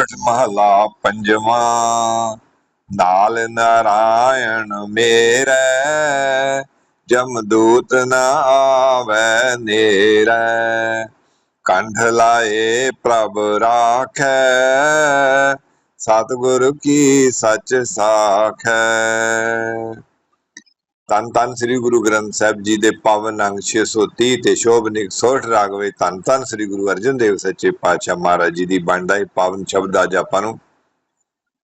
ਮਹਲਾ ਪੰਜਵਾ। ਨਾਲ ਨਾਰਾਇਣ ਮੇਰੇ ਜਮਦੂਤ ਨ ਆਵੈ ਨੇਰੇ। ਕੰਠ ਲਾਏ ਪ੍ਰਭ ਰਾਖੈ, ਸਤਿਗੁਰ ਕੀ ਸੱਚ ਸਾਖੈ। ਤਨ ਤਨ ਸ੍ਰੀ ਗੁਰੂ ਗ੍ਰੰਥ ਸਾਹਿਬ ਜੀ ਦੇ ਪਾਵਨ ਅੰਗ 630 ਤੇ ਸ਼ੋਭਨਿਕ ਸੋਠ ਰਾਗ ਤਨ ਤਨ ਸ੍ਰੀ ਗੁਰੂ ਅਰਜਨ ਦੇਵ ਸੱਚੇ ਪਾਤਸ਼ਾਹ ਮਹਾਰਾਜ ਜੀ ਦੀ ਬਣਦਾ ਇਹ ਪਾਵਨ ਸ਼ਬਦ ਅੱਜ ਆਪਾਂ ਨੂੰ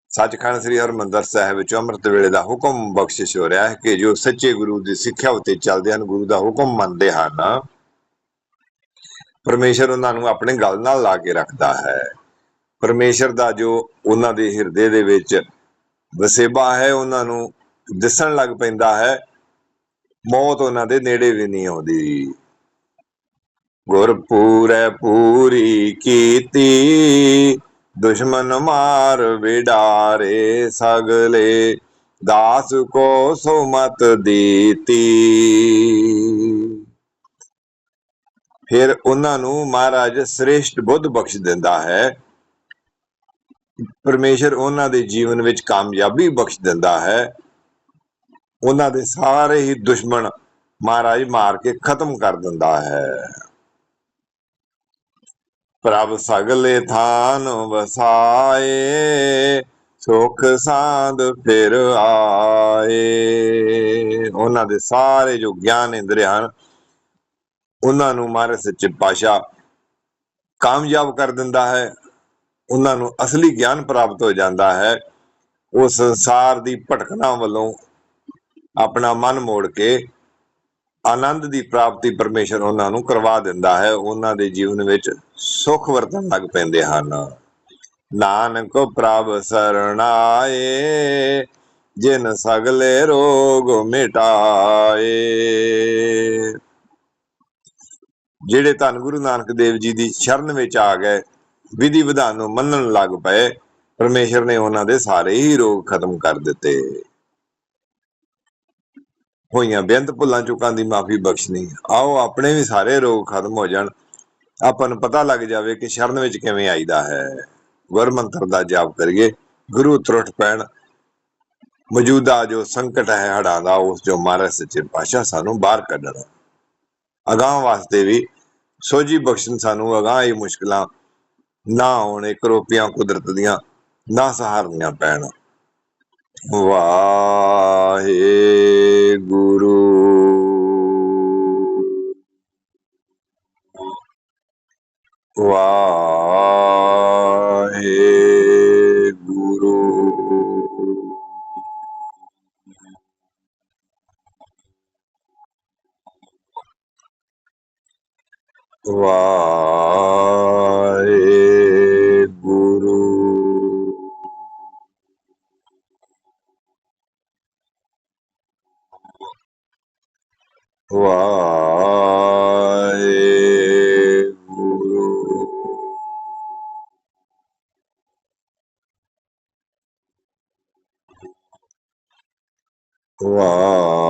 ਸੱਚਖੰਡ ਸ੍ਰੀ ਹਰਮੰਦਰ ਸਾਹਿਬ ਵਿੱਚ ਅੰਮ੍ਰਿਤ ਵੇਲੇ ਦਾ ਹੁਕਮ ਬਖਸ਼ਿਸ਼ ਹੋ ਰਿਹਾ ਹੈ ਕਿ ਜੋ ਸੱਚੇ ਗੁਰੂ ਦੀ ਸਿੱਖਿਆ ਉਤੇ ਚੱਲਦੇ ਹਨ, ਗੁਰੂ ਦਾ ਹੁਕਮ ਮੰਨਦੇ ਹਨ। ਪਰਮੇਸ਼ਰ ਉਹਨਾਂ ਨੂੰ ਆਪਣੇ ਗੱਲ ਨਾਲ ਲਾ ਕੇ ਰੱਖਦਾ ਹੈ। ਪਰਮੇਸ਼ਰ ਦਾ ਜੋ ਉਹਨਾਂ ਦੇ ਹਿਰਦੇ ਦੇ ਵਿੱਚ ਵਸੇਬਾ ਹੈ, ਉਹਨਾਂ ਨੂੰ ਦਿਸਣ ਲੱਗ ਪੈਂਦਾ ਹੈ। ਮੌਤ ਉਹਨਾਂ ਦੇ ਨੇੜੇ ਵੀ ਨਹੀਂ ਆਉਂਦੀ। ਗੁਰ ਪੂਰੀ ਕੀਤੀ, ਦੁਸ਼ਮਨ ਮਾਰ ਵਿਡਾਰੇ ਸਗਲੇ, ਦਾਸ ਕੋ ਸੁਮਤ ਦੀਤੀ। ਫਿਰ ਉਹਨਾਂ ਨੂੰ ਮਹਾਰਾਜ ਸ੍ਰੇਸ਼ਟ ਬੁੱਧ ਬਖਸ਼ ਦਿੰਦਾ ਹੈ। ਪਰਮੇਸ਼ਰ ਉਹਨਾਂ ਦੇ ਜੀਵਨ ਵਿੱਚ ਕਾਮਯਾਬੀ ਬਖਸ਼ ਦਿੰਦਾ ਹੈ। ਉਹਨਾਂ ਦੇ ਸਾਰੇ ਹੀ ਦੁਸ਼ਮਣ ਮਹਾਰਾਜ ਮਾਰ ਕੇ ਖਤਮ ਕਰ ਦਿੰਦਾ ਹੈ। ਪ੍ਰਭ ਸਗਲੇ ਥਾਨ ਵਸਾਏ, ਸੁਖ ਸਾਧ ਫਿਰ ਆਏ। ਉਹਨਾਂ ਦੇ ਸਾਰੇ ਜੋ ਗਿਆਨ ਇੰਦਰੀ ਉਹਨਾਂ ਨੂੰ ਮਹਾਰਾਜ ਸੱਚੇ ਪਾਤਸ਼ਾਹ ਕਾਮਯਾਬ ਕਰ ਦਿੰਦਾ ਹੈ। ਉਹਨਾਂ ਨੂੰ ਅਸਲੀ ਗਿਆਨ ਪ੍ਰਾਪਤ ਹੋ ਜਾਂਦਾ ਹੈ। ਉਹ ਸੰਸਾਰ ਦੀ ਭਟਕਣਾ ਵੱਲੋਂ ਆਪਣਾ ਮਨ ਮੋੜ ਕੇ ਆਨੰਦ ਦੀ ਪ੍ਰਾਪਤੀ ਪਰਮੇਸ਼ਰ ਉਹਨਾਂ ਨੂੰ ਕਰਵਾ ਦਿੰਦਾ ਹੈ। ਉਹਨਾਂ ਦੇ ਜੀਵਨ ਵਿੱਚ ਸੁਖ ਵਰਤਣ ਲੱਗ ਪੈਂਦੇ ਹਨ। ਨਾਨਕ ਪ੍ਰਭ ਸਰਣਾਏ, ਜਿਨ ਸਗਲੇ ਰੋਗ ਮਿਟਾਏ। ਜਿਹੜੇ ਧੰਨ ਗੁਰੂ ਨਾਨਕ ਦੇਵ ਜੀ ਦੀ ਸ਼ਰਨ ਵਿੱਚ ਆ ਗਏ, ਵਿਧੀ ਵਿਧਾਨ ਨੂੰ ਮੰਨਣ ਲੱਗ ਪਏ, ਪਰਮੇਸ਼ਰ ਨੇ ਉਹਨਾਂ ਦੇ ਸਾਰੇ ਹੀ ਰੋਗ ਖਤਮ ਕਰ ਦਿੱਤੇ। ਹੋਈਆਂ ਬੇਅੰਤ ਭੁੱਲਾਂ ਚੁੱਕਾਂ ਦੀ ਮਾਫੀ ਬਖਸ਼ਣੀ। ਆਓ, ਆਪਣੇ ਵੀ ਸਾਰੇ ਰੋਗ ਖਤਮ ਹੋ ਜਾਣ। ਆਪਾਂ ਨੂੰ ਪਤਾ ਲੱਗ ਜਾਵੇ ਕਿ ਸ਼ਰਨ ਵਿੱਚ ਕਿਵੇਂ ਆਈਦਾ ਹੈ। ਗੁਰ ਦਾ ਜਾਪ ਕਰੀਏ। ਗੁਰੂ ਤਰੁੱਠ ਪੈਣ, ਮੌਜੂਦਾ ਜੋ ਸੰਕਟ ਹੈ ਹੜਾਂ ਦਾ, ਉਸ ਜੋ ਮਾਰੇ ਸੱਚੇ ਪਾਤਸ਼ਾਹ ਸਾਨੂੰ ਬਾਹਰ ਕੱਢਣਾ। ਅਗਾਹ ਵਾਸਤੇ ਵੀ ਸੋਜੀ ਬਖਸ਼ਣ ਸਾਨੂੰ, ਅਗਾਹ ਇਹ ਮੁਸ਼ਕਲਾਂ ਨਾ ਆਉਣ ਕਰੋਪੀਆਂ ਕੁਦਰਤ ਦੀਆਂ, ਨਾ ਸਹਾਰਨੀਆਂ ਪੈਣ। ਵਾਹ! Vaheguru. Vaheguru. Vaheguru. 哇。